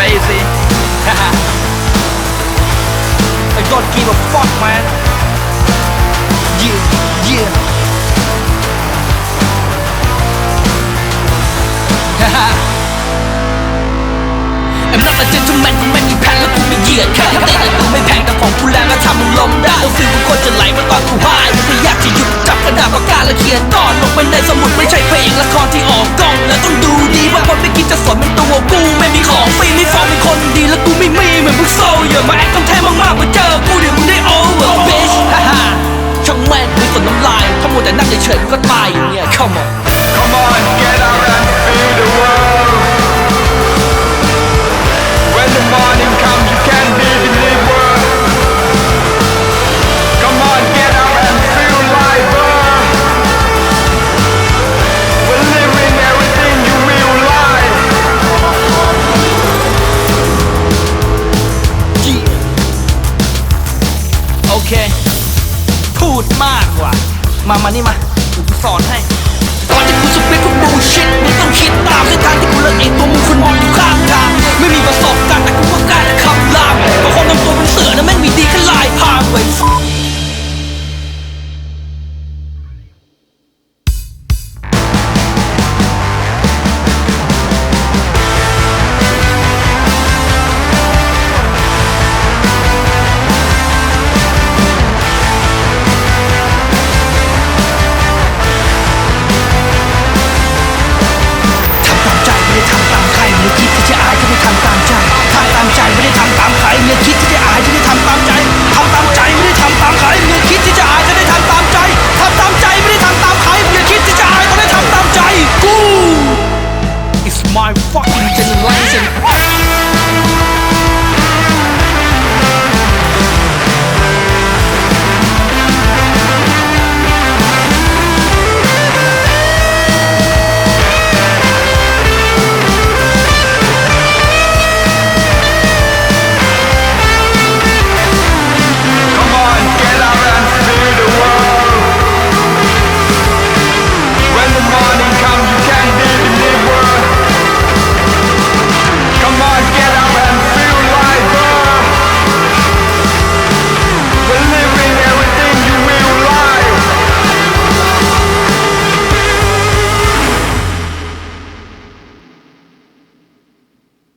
crazy I don't give a fuck man Yeah yeah I'm not a gentleman กูไม่มีแผนแล้วกูไม่เหยียดแค่เต้นและกูไม่แพงแต่ของกูแรงและทำมึงล้มได้แล้วฟิลกูควรจะไหลมาตอนกูหายไม่อยากจะหยุดจับกระดาษปากกาและเขียนต่อลงไปในสมุดไม่ใช่เพลงละครที่ออกกล้อง so giờ mà anh không thèm mong mỏi với chờ vui điều đi over bitch ha ha. Trong men với phần nóng lại không một tài năng để chuyện có tài yeah come on. Come on get out and ดมากกว่า มามานี่มาผมสอนให้ ตอนที่คุณสเปคคุณบูชิตมึงต้องคิดตามเส้นทาง